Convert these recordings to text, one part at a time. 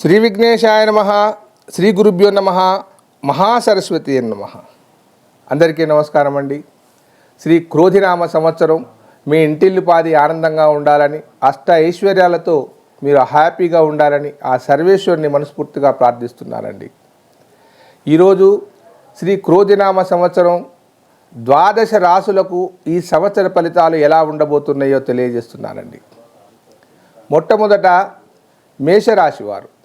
శ్రీ విఘ్నేశాయ నమ శ్రీ గురుభ్యో నమ మహాసరస్వతి నమ. అందరికీ నమస్కారం అండి. శ్రీ క్రోధినామ సంవత్సరం మీ ఇంటిల్లిపాది ఆనందంగా ఉండాలని అష్ట ఐశ్వర్యాలతో మీరు హ్యాపీగా ఉండాలని ఆ సర్వేశ్వరుని మనస్ఫూర్తిగా ప్రార్థిస్తున్నానండి. ఈరోజు శ్రీ క్రోధినామ సంవత్సరం ద్వాదశ రాసులకు ఈ సంవత్సర ఫలితాలు ఎలా ఉండబోతున్నాయో తెలియజేస్తున్నానండి. మొట్టమొదట మేషరాశి వారు.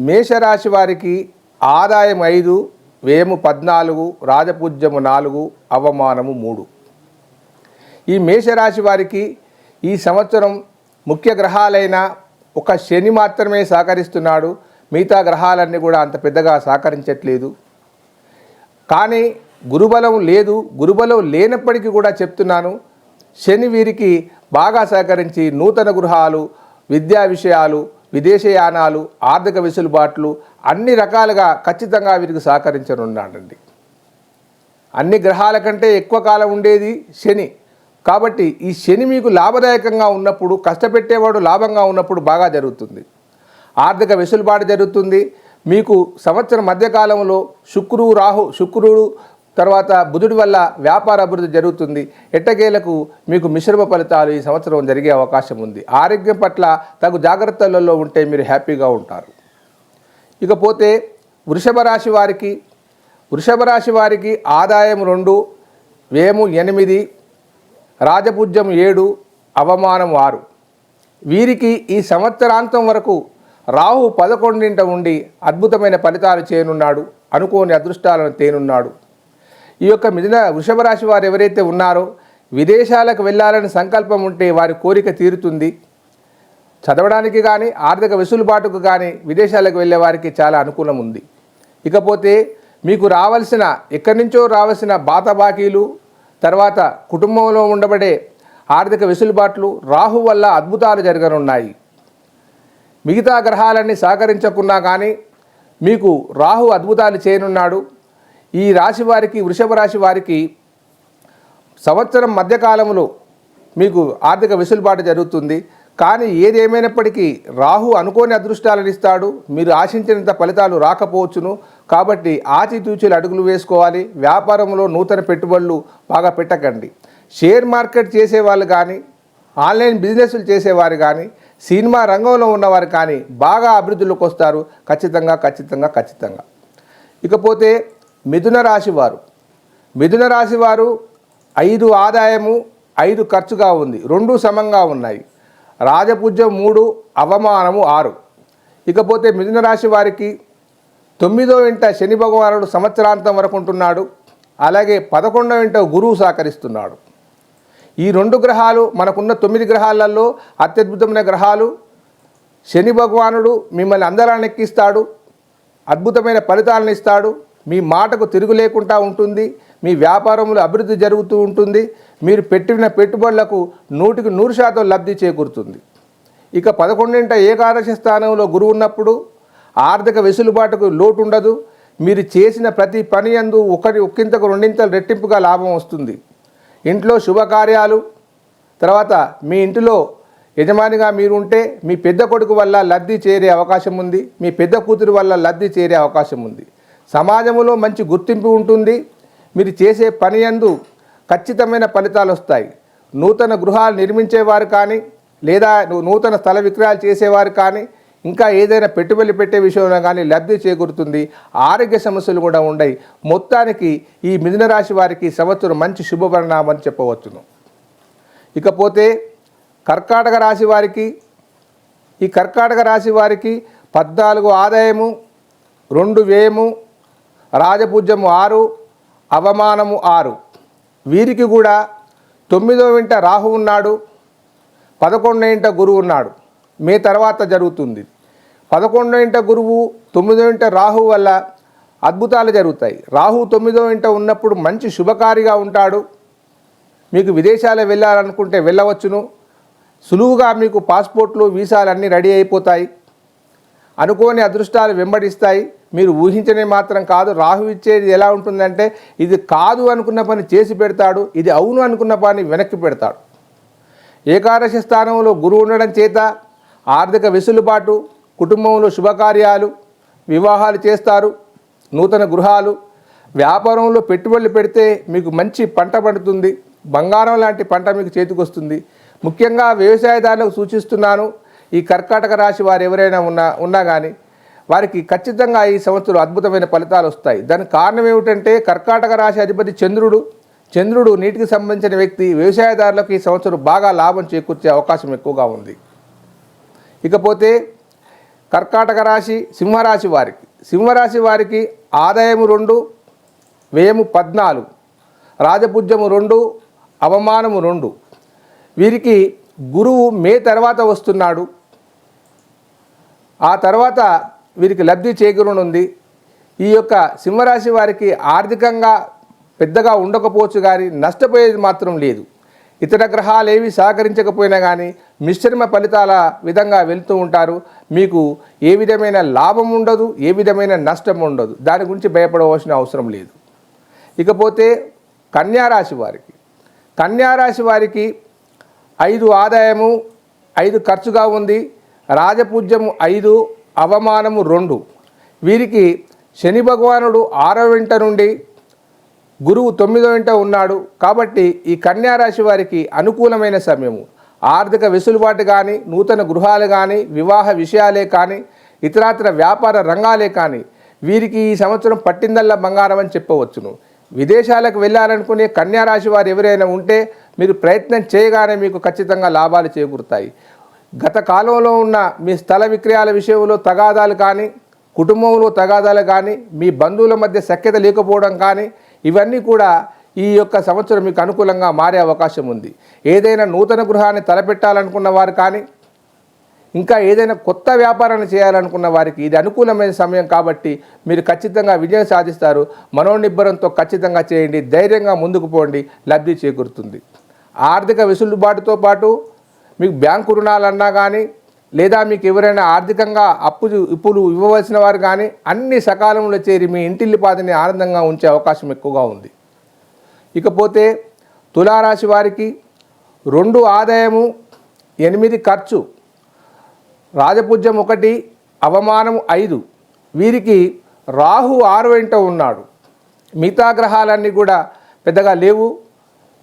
మేషరాశి వారికి ఆదాయం ఐదు వేము పద్నాలుగు రాజపూజ్యము నాలుగు అవమానము మూడు. ఈ మేషరాశి వారికి ఈ సంవత్సరం ముఖ్య గ్రహాలైన ఒక శని మాత్రమే సహకరిస్తున్నాడు. మిగతా గ్రహాలన్నీ కూడా అంత పెద్దగా సహకరించట్లేదు. కానీ గురుబలం లేదు. గురుబలం లేనప్పటికీ కూడా చెప్తున్నాను. శని వీరికి బాగా సహకరించి నూతన గృహాలు విద్యా విషయాలు విదేశయానాలు ఆర్థిక వెసులుబాట్లు అన్ని రకాలుగా ఖచ్చితంగా వీరికి సహకరించనున్నాడండి. అన్ని గ్రహాల కంటే ఎక్కువ కాలం ఉండేది శని. కాబట్టి ఈ శని మీకు లాభదాయకంగా ఉన్నప్పుడు కష్టపెట్టేవాడు లాభంగా ఉన్నప్పుడు బాగా జరుగుతుంది. ఆర్థిక వెసులుబాటు జరుగుతుంది. మీకు సంవత్సరం మధ్యకాలంలో శుక్రుడు రాహు శుక్రుడు తర్వాత బుధుడి వల్ల వ్యాపార అభివృద్ధి జరుగుతుంది. ఎట్టకేలకు మీకు మిశ్రమ ఫలితాలు ఈ సంవత్సరం జరిగే అవకాశం ఉంది. ఆరోగ్యం పట్ల తగు జాగ్రత్తలలో ఉంటే మీరు హ్యాపీగా ఉంటారు. ఇకపోతే వృషభ రాశి వారికి వృషభ రాశి వారికి ఆదాయం రెండు వేము ఎనిమిది రాజపూజ్యం ఏడు అవమానం ఆరు. వీరికి ఈ సంవత్సరాంతం వరకు రాహు పదకొండింట ఉండి అద్భుతమైన ఫలితాలు చేయనున్నాడు అనుకోని అదృష్టాలను తేనున్నాడు. ఈ యొక్క మిథున వృషభ రాశి వారు ఎవరైతే ఉన్నారో విదేశాలకు వెళ్ళాలని సంకల్పం ఉంటే వారి కోరిక తీరుతుంది. చదవడానికి కానీ ఆర్థిక వెసులుబాటుకు కానీ విదేశాలకు వెళ్ళే వారికి చాలా అనుకూలం ఉంది. ఇకపోతే మీకు రావాల్సిన ఎక్కడి నుంచో రావాల్సిన బాత బాకీలు తర్వాత కుటుంబంలో ఉండబడే ఆర్థిక వెసులుబాట్లు రాహు వల్ల అద్భుతాలు జరగనున్నాయి. మిగతా గ్రహాలన్నీ సహకరించకున్నా కానీ మీకు రాహు అద్భుతాలు చేయనున్నాడు. ఈ రాశి వారికి వృషభ రాశి వారికి సంవత్సరం మధ్యకాలంలో మీకు ఆర్థిక వెసులుబాటు జరుగుతుంది. కానీ ఏదేమైనప్పటికీ రాహు అనుకోని అదృష్టాలను ఇస్తాడు. మీరు ఆశించినంత ఫలితాలు రాకపోవచ్చును. కాబట్టి ఆచితూచీలు అడుగులు వేసుకోవాలి. వ్యాపారంలో నూతన పెట్టుబడులు బాగా పెట్టకండి. షేర్ మార్కెట్ చేసేవాళ్ళు కానీ ఆన్లైన్ బిజినెస్లు చేసేవారు కానీ సినిమా రంగంలో ఉన్నవారు కానీ బాగా అభివృద్ధిలోకి వస్తారు. ఖచ్చితంగా ఖచ్చితంగా ఖచ్చితంగా. ఇకపోతే మిథున రాశి వారు. మిథున రాశి వారు ఐదు ఆదాయము ఐదు ఖర్చుగా ఉంది. రెండు సమంగా ఉన్నాయి. రాజపూజ్యం మూడు అవమానము ఆరు. ఇకపోతే మిథున రాశి వారికి తొమ్మిదో ఇంట శని భగవానుడు సంవత్సరాంతం వరకు ఉంటున్నాడు. అలాగే పదకొండో ఇంట గురువు సహకరిస్తున్నాడు. ఈ రెండు గ్రహాలు మనకున్న తొమ్మిది గ్రహాలలో అత్యద్భుతమైన గ్రహాలు. శని భగవానుడు మిమ్మల్ని అందరాన్ని ఎక్కిస్తాడు అద్భుతమైన ఫలితాలను ఇస్తాడు. మీ మాటకు తిరుగు లేకుండా ఉంటుంది మీ వ్యాపారంలో అభివృద్ధి జరుగుతూ ఉంటుంది మీరు పెట్టిన పెట్టుబడులకు నూటికి నూరు శాతం లబ్ధి చేకూరుతుంది. ఇక పదకొండింట ఏకాదశి స్థానంలో గురువు ఉన్నప్పుడు ఆర్థిక వెసులుబాటుకు లోటు ఉండదు మీరు చేసిన ప్రతి పని అందు ఒకటి ఒక్కింతకు రెండింతలు రెట్టింపుగా లాభం వస్తుంది. ఇంట్లో శుభకార్యాలు తర్వాత మీ ఇంటిలో యజమానిగా మీరు ఉంటే మీ పెద్ద కొడుకు వల్ల లబ్ధి చేరే అవకాశం ఉంది మీ పెద్ద కూతురు వల్ల లబ్ధి చేరే అవకాశం ఉంది సమాజంలో మంచి గుర్తింపు ఉంటుంది. మీరు చేసే పని యందు ఖచ్చితమైన ఫలితాలు వస్తాయి. నూతన గృహాలు నిర్మించేవారు కానీ లేదా నూతన స్థల విక్రయాలు చేసేవారు కానీ ఇంకా ఏదైనా పెట్టుబడి పెట్టే విషయంలో కానీ లబ్ధి చేకూరుతుంది. ఆరోగ్య సమస్యలు కూడా ఉండయి. మొత్తానికి ఈ మిథున రాశి వారికి సంవత్సరం మంచి శుభపరిణామని చెప్పవచ్చును. ఇకపోతే కర్కాటక రాశి వారికి ఈ కర్కాటక రాశి వారికి పద్నాలుగు ఆదాయము రెండు వ్యయము రాజపూజ్యము ఆరు అవమానము ఆరు. వీరికి కూడా తొమ్మిదో ఇంట రాహు ఉన్నాడు పదకొండో ఇంట గురువు ఉన్నాడు. మే తర్వాత జరుగుతుంది. పదకొండో ఇంట గురువు తొమ్మిదో ఇంట రాహు వల్ల అద్భుతాలు జరుగుతాయి. రాహు తొమ్మిదో ఇంట ఉన్నప్పుడు మంచి శుభకారిగా ఉంటాడు. మీకు విదేశాలు వెళ్ళాలనుకుంటే వెళ్ళవచ్చును. సులువుగా మీకు పాస్పోర్ట్లు వీసాలు అన్నీ రెడీ అయిపోతాయి. అనుకోని అదృష్టాలు వెంబడిస్తాయి. మీరు ఊహించని మాత్రం కాదు. రాహు ఇచ్చేది ఎలా ఉంటుందంటే ఇది కాదు అనుకున్న పని చేసి పెడతాడు ఇది అవును అనుకున్న పని వెనక్కి పెడతాడు. ఏకాదశి స్థానంలో గురువు ఉండడం చేత ఆర్థిక వెసులుబాటు కుటుంబంలో శుభకార్యాలు వివాహాలు చేస్తారు నూతన గృహాలు వ్యాపారంలో పెట్టుబడులు పెడితే మీకు మంచి పంట పడుతుంది బంగారం లాంటి పంట మీకు చేతికొస్తుంది. ముఖ్యంగా వ్యవసాయదారులకు సూచిస్తున్నాను ఈ కర్కాటక రాశి వారు ఎవరైనా ఉన్నా ఉన్నా కానీ వారికి ఖచ్చితంగా ఈ సంవత్సరం అద్భుతమైన ఫలితాలు వస్తాయి. దానికి కారణం ఏమిటంటే కర్కాటక రాశి అధిపతి చంద్రుడు చంద్రుడు నీటికి సంబంధించిన వ్యక్తి వ్యవసాయదారులకు ఈ సంవత్సరం బాగా లాభం చేకూర్చే అవకాశం ఎక్కువగా ఉంది. ఇకపోతే కర్కాటక రాశి సింహరాశి వారికి సింహరాశి వారికి ఆదాయము రెండు వ్యయము పద్నాలుగు రాజపుజ్యము రెండు అవమానము రెండు. వీరికి గురువు మే తర్వాత వస్తున్నాడు. ఆ తర్వాత వీరికి లబ్ధి చేకూరనుంది. ఈ యొక్క సింహరాశి వారికి ఆర్థికంగా పెద్దగా ఉండకపోవచ్చు కానీ నష్టపోయేది మాత్రం లేదు. ఇతర గ్రహాలు ఏవి సహకరించకపోయినా కానీ మిశ్రమ ఫలితాల విధంగా వెళ్తూ ఉంటారు. మీకు ఏ విధమైన లాభం ఉండదు ఏ విధమైన నష్టం ఉండదు. దాని గురించి భయపడవలసిన అవసరం లేదు. ఇకపోతే కన్యారాశి వారికి. కన్యారాశి వారికి ఐదు ఆదాయము ఐదు ఖర్చుగా ఉంది. రాజపూజ్యము ఐదు అవమానము రెండు. వీరికి శని భగవానుడు ఆరో వెంట నుండి గురువు తొమ్మిదో వెంట ఉన్నాడు. కాబట్టి ఈ కన్యారాశి వారికి అనుకూలమైన సమయము. ఆర్థిక వెసులుబాటు కానీ నూతన గృహాలు కానీ వివాహ విషయాలే కానీ ఇతరాతర వ్యాపార రంగాలే కానీ వీరికి ఈ సంవత్సరం పట్టిందల్లా బంగారం అని చెప్పవచ్చును. విదేశాలకు వెళ్ళాలనుకునే కన్యారాశి వారు ఎవరైనా ఉంటే మీరు ప్రయత్నం చేయగానే మీకు ఖచ్చితంగా లాభాలు చేకూరుతాయి. గత కాలంలో ఉన్న మీ స్థల విక్రయాల విషయంలో తగాదాలు కానీ కుటుంబంలో తగాదాలు కానీ మీ బంధువుల మధ్య సఖ్యత లేకపోవడం కానీ ఇవన్నీ కూడా ఈ యొక్క సంవత్సరం మీకు అనుకూలంగా మారే అవకాశం ఉంది. ఏదైనా నూతన గృహాన్ని తలపెట్టాలనుకున్న వారు కానీ ఇంకా ఏదైనా కొత్త వ్యాపారాన్ని చేయాలనుకున్న వారికి ఇది అనుకూలమైన సమయం కాబట్టి మీరు ఖచ్చితంగా విజయం సాధిస్తారు. మనోనిబ్బరంతో ఖచ్చితంగా చేయండి. ధైర్యంగా ముందుకు పోండి. లబ్ధి చేకూరుతుంది. ఆర్థిక వెసులుబాటుతో పాటు మీకు బ్యాంకు రుణాలన్నా కానీ లేదా మీకు ఎవరైనా ఆర్థికంగా అప్పు ఇప్పులు ఇవ్వవలసిన వారు కానీ అన్ని సకాలంలో చేరి మీ ఇంటిల్లిపాదిని ఆనందంగా ఉంచే అవకాశం ఎక్కువగా ఉంది. ఇకపోతే తులారాశి వారికి రెండు ఆదాయము ఎనిమిది ఖర్చు రాజపూజ్యం ఒకటి అవమానం ఐదు. వీరికి రాహు ఆరు వెంట ఉన్నాడు. మిగతా గ్రహాలన్నీ కూడా పెద్దగా లేవు.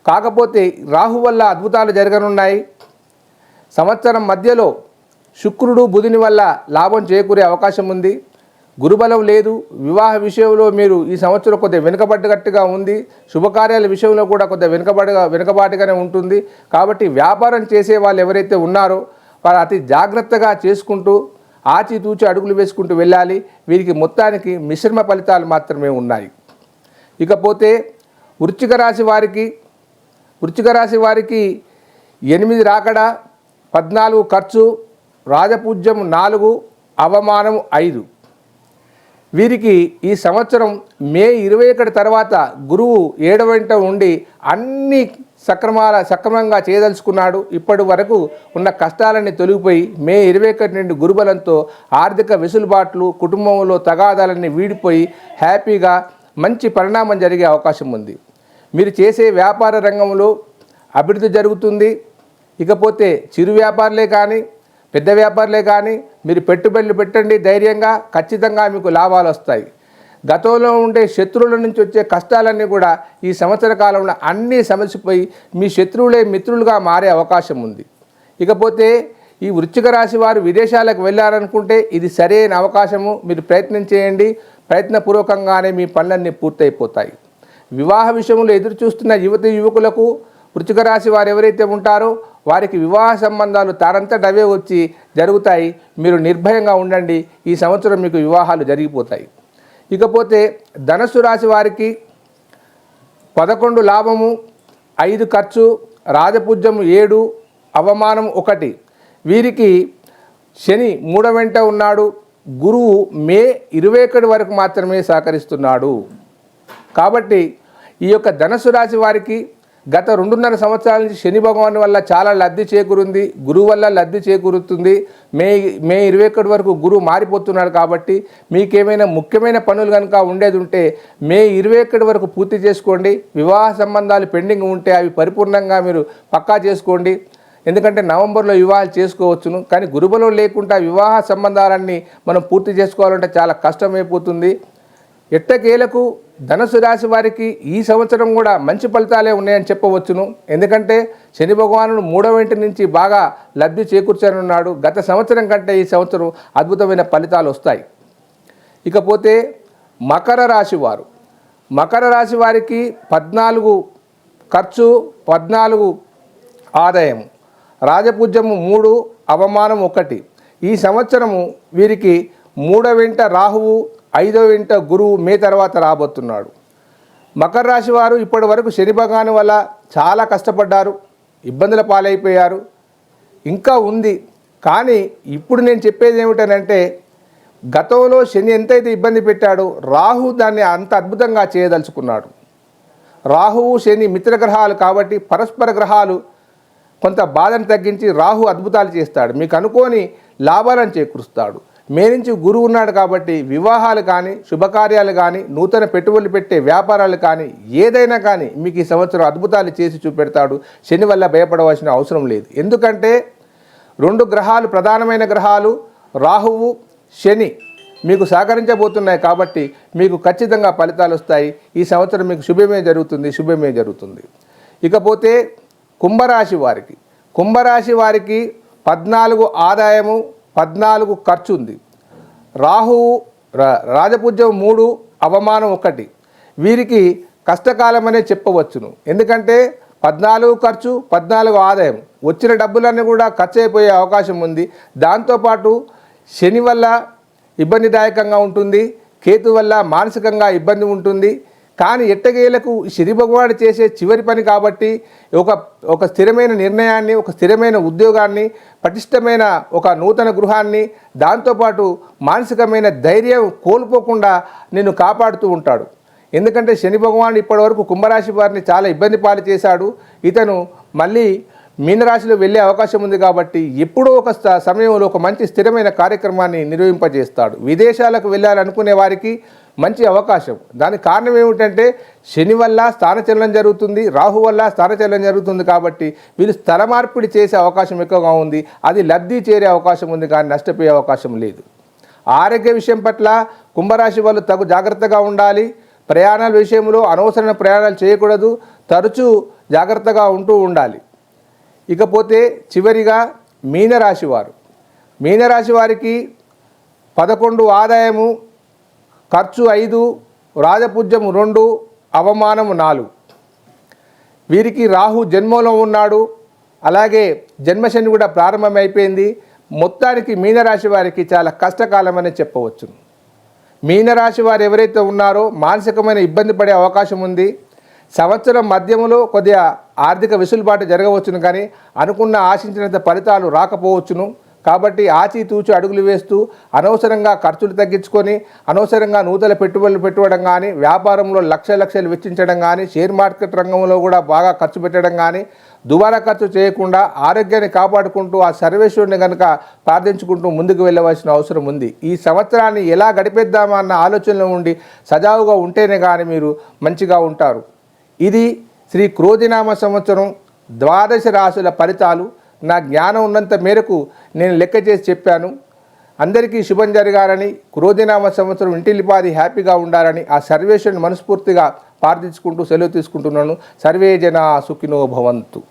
కాకపోతే రాహు వల్ల అద్భుతాలు జరగనున్నాయి. సంవత్సరం మధ్యలో శుక్రుడు బుధుని వల్ల లాభం చేకూరే అవకాశం ఉంది. గురుబలం లేదు. వివాహ విషయంలో మీరు ఈ సంవత్సరం కొద్దిగా వెనుకబడ్డగట్టుగా ఉంది. శుభకార్యాల విషయంలో కూడా కొద్దిగా వెనుకబడిగా వెనుకబాటుగానే ఉంటుంది. కాబట్టి వ్యాపారం చేసే వాళ్ళు ఎవరైతే ఉన్నారో వారు అతి జాగ్రత్తగా చేసుకుంటూ ఆచితూచి అడుగులు వేసుకుంటూ వెళ్ళాలి. వీరికి మొత్తానికి మిశ్రమ ఫలితాలు మాత్రమే ఉన్నాయి. ఇకపోతే వృచ్చిక రాశి వారికి వృచ్చిక రాశి వారికి ఎనిమిది రాకడా పద్నాలుగు ఖర్చు రాజపూజ్యం నాలుగు అవమానం ఐదు. వీరికి ఈ సంవత్సరం మే ఇరవై ఒకటి తర్వాత గురువు ఏడవ వెంట ఉండి అన్ని సక్రమాల సక్రమంగా చేయదలుచుకున్నాడు. ఇప్పటి వరకు ఉన్న కష్టాలన్నీ తొలగిపోయి మే ఇరవై ఒకటి నుండి గురుబలంతో ఆర్థిక వెసులుబాట్లు కుటుంబంలో తగాదాలన్నీ వీడిపోయి హ్యాపీగా మంచి పరిణామం జరిగే అవకాశం ఉంది. మీరు చేసే వ్యాపార రంగంలో అభివృద్ధి జరుగుతుంది. ఇకపోతే చిరు వ్యాపారులే కానీ పెద్ద వ్యాపారులే కానీ మీరు పెట్టుబడులు పెట్టండి ధైర్యంగా ఖచ్చితంగా మీకు లాభాలు వస్తాయి. గతంలో ఉండే శత్రువుల నుంచి వచ్చే కష్టాలన్నీ కూడా ఈ సంవత్సర కాలంలో అన్నీ సమసిపోయి మీ శత్రువులే మిత్రులుగా మారే అవకాశం ఉంది. ఇకపోతే ఈ వృశ్చిక రాశి వారు విదేశాలకు వెళ్ళారనుకుంటే ఇది సరైన అవకాశము. మీరు ప్రయత్నం చేయండి. ప్రయత్నపూర్వకంగానే మీ పనులన్నీ పూర్తయిపోతాయి. వివాహ విషయంలో ఎదురు చూస్తున్న యువతి యువకులకు వృశ్చిక రాశి వారు ఎవరైతే ఉంటారో వారికి వివాహ సంబంధాలు తారంతట అవే వచ్చి జరుగుతాయి. మీరు నిర్భయంగా ఉండండి. ఈ సంవత్సరం మీకు వివాహాలు జరిగిపోతాయి. ఇకపోతే ధనస్సు రాశి వారికి పదకొండు లాభము ఐదు ఖర్చు రాజపూజ్యం ఏడు అవమానం ఒకటి. వీరికి శని మూడ వెంట ఉన్నాడు. గురువు మే ఇరవై ఒకటి వరకు మాత్రమే సహకరిస్తున్నాడు. కాబట్టి ఈ యొక్క ధనస్సు రాశి వారికి గత రెండున్నర సంవత్సరాల నుంచి శని భగవాన్ వల్ల చాలా లబ్ధి చేకూరుంది గురువు వల్ల లబ్ధి చేకూరుతుంది. మే మే ఇరవై ఒకటి వరకు గురువు మారిపోతున్నాడు కాబట్టి మీకేమైనా ముఖ్యమైన పనులు కనుక ఉండేది ఉంటే మే ఇరవై ఒకటి వరకు పూర్తి చేసుకోండి. వివాహ సంబంధాలు పెండింగ్ ఉంటే అవి పరిపూర్ణంగా మీరు పక్కా చేసుకోండి. ఎందుకంటే నవంబర్లో వివాహాలు చేసుకోవచ్చును. కానీ గురుబలం లేకుండా వివాహ సంబంధాలన్నీ మనం పూర్తి చేసుకోవాలంటే చాలా కష్టమైపోతుంది. ఎట్టకేలకు ధనుసు రాశి వారికి ఈ సంవత్సరం కూడా మంచి ఫలితాలే ఉన్నాయని చెప్పవచ్చును. ఎందుకంటే శని భగవానుడు మూడవ ఇంటి నుంచి బాగా లబ్ధి చేకూర్చనున్నాడు. గత సంవత్సరం కంటే ఈ సంవత్సరం అద్భుతమైన ఫలితాలు వస్తాయి. ఇకపోతే మకర రాశి వారు. మకర రాశి వారికి పద్నాలుగు ఖర్చు పద్నాలుగు ఆదాయం రాజపూజ్యము మూడు అవమానం ఒకటి. ఈ సంవత్సరము వీరికి మూడో వెంట రాహువు ఐదో ఇంట గురువు మే తర్వాత రాబోతున్నాడు. మకర రాశి వారు ఇప్పటి వరకు శని భగవాను వల్ల చాలా కష్టపడ్డారు ఇబ్బందుల పాలైపోయారు ఇంకా ఉంది. కానీ ఇప్పుడు నేను చెప్పేది ఏమిటనంటే గతంలో శని ఎంతైతే ఇబ్బంది పెట్టాడో రాహు దాన్ని అంత అద్భుతంగా చేయదలుచుకున్నాడు. రాహువు శని మిత్రగ్రహాలు కాబట్టి పరస్పర గ్రహాలు కొంత బాధను తగ్గించి రాహు అద్భుతాలు చేస్తాడు. మీకు అనుకోని లాభాలను చేకూరుస్తాడు. మే గురువు ఉన్నాడు కాబట్టి వివాహాలు కానీ శుభకార్యాలు కానీ నూతన పెట్టుబడులు పెట్టే వ్యాపారాలు కానీ ఏదైనా కానీ మీకు ఈ సంవత్సరం అద్భుతాలు చేసి చూపెడతాడు. శని వల్ల భయపడవలసిన అవసరం లేదు. ఎందుకంటే రెండు గ్రహాలు ప్రధానమైన గ్రహాలు రాహువు శని మీకు సహకరించబోతున్నాయి కాబట్టి మీకు ఖచ్చితంగా ఫలితాలు వస్తాయి. ఈ సంవత్సరం మీకు శుభమే జరుగుతుంది శుభమే జరుగుతుంది. ఇకపోతే కుంభరాశి వారికి కుంభరాశి వారికి పద్నాలుగు ఆదాయము పద్నాలుగు ఖర్చు ఉంది. రాహువు రా- రాజపూజ్యం మూడు అవమానం ఒకటి. వీరికి కష్టకాలం అనే చెప్పవచ్చును. ఎందుకంటే పద్నాలుగు ఖర్చు పద్నాలుగు ఆదాయం. వచ్చిన డబ్బులన్నీ కూడా ఖర్చు అయిపోయే అవకాశం ఉంది. దాంతోపాటు శని వల్ల ఇబ్బందిదాయకంగా ఉంటుంది. కేతు వల్ల మానసికంగా ఇబ్బంది ఉంటుంది. కానీ ఎట్టగేలకు శని చేసే చివరి పని కాబట్టి ఒక ఒక స్థిరమైన నిర్ణయాన్ని ఒక స్థిరమైన ఉద్యోగాన్ని పటిష్టమైన ఒక నూతన గృహాన్ని దాంతోపాటు మానసికమైన ధైర్యం కోల్పోకుండా నిన్ను కాపాడుతూ ఉంటాడు. ఎందుకంటే శని భగవానుడు ఇప్పటివరకు కుంభరాశి వారిని చాలా ఇబ్బంది పాలు చేశాడు. ఇతను మళ్ళీ మీనరాశిలో వెళ్ళే అవకాశం ఉంది కాబట్టి ఎప్పుడో ఒక సమయంలో ఒక మంచి స్థిరమైన కార్యక్రమాన్ని నిర్వహింపజేస్తాడు. విదేశాలకు వెళ్ళాలనుకునే వారికి మంచి అవకాశం. దానికి కారణం ఏమిటంటే శని వల్ల స్థానచలనం జరుగుతుంది రాహు వల్ల స్థానచలనం జరుగుతుంది కాబట్టి వీళ్ళు స్థల మార్పిడి చేసే అవకాశం ఎక్కువగా ఉంది. అది లబ్ధి చేరే అవకాశం ఉంది కానీ నష్టపోయే అవకాశం లేదు. ఆరోగ్య విషయం పట్ల కుంభరాశి వాళ్ళు తగు జాగ్రత్తగా ఉండాలి. ప్రయాణాల విషయంలో అనవసరమైన ప్రయాణాలు చేయకూడదు. తరచూ జాగ్రత్తగా ఉంటూ ఉండాలి. ఇకపోతే చివరిగా మీనరాశి వారు. మీనరాశి వారికి పదకొండు ఆదాయము ఖర్చు ఐదు రాజపూజ్యము రెండు అవమానము నాలుగు. వీరికి రాహు జన్మంలో ఉన్నాడు. అలాగే జన్మశని కూడా ప్రారంభమైపోయింది. మొత్తానికి మీనరాశి వారికి చాలా కష్టకాలమని చెప్పవచ్చు. మీనరాశి వారు ఎవరైతే ఉన్నారో మానసికమైన ఇబ్బంది పడే అవకాశం ఉంది. సంవత్సరం మధ్యములో కొద్దిగా ఆర్థిక వెసులుబాటు జరగవచ్చును కానీ అనుకున్న ఆశించినంత ఫలితాలు రాకపోవచ్చును. కాబట్టి ఆచితూచి అడుగులు వేస్తూ అనవసరంగా ఖర్చులు తగ్గించుకొని అనవసరంగా నూతన పెట్టుబడులు పెట్టుకోవడం కానీ వ్యాపారంలో లక్ష లక్షలు వెచ్చించడం కానీ షేర్ మార్కెట్ రంగంలో కూడా బాగా ఖర్చు పెట్టడం కానీ దుబారా ఖర్చు చేయకుండా ఆరోగ్యాన్ని కాపాడుకుంటూ ఆ సర్వేశ్వరుని కనుక ప్రార్థించుకుంటూ ముందుకు వెళ్ళవలసిన అవసరం ఉంది. ఈ సంవత్సరాన్ని ఎలా గడిపేద్దామా అన్న ఆలోచనలో ఉండి సజావుగా ఉంటేనే కానీ మీరు మంచిగా ఉంటారు. ఇది శ్రీ క్రోధినామ సంవత్సరం ద్వాదశ రాశుల ఫలితాలు. నా జ్ఞానం ఉన్నంత మేరకు నేను లెక్క చేసి చెప్పాను. అందరికీ శుభం జరగాలని క్రోధినామ సంవత్సరం ఇంటిల్లిపాది హ్యాపీగా ఉండాలని ఆ సర్వేషన్ మనస్ఫూర్తిగా ప్రార్థించుకుంటూ సెలవు తీసుకుంటున్నాను. సర్వే జనా సుఖినో భవంతు.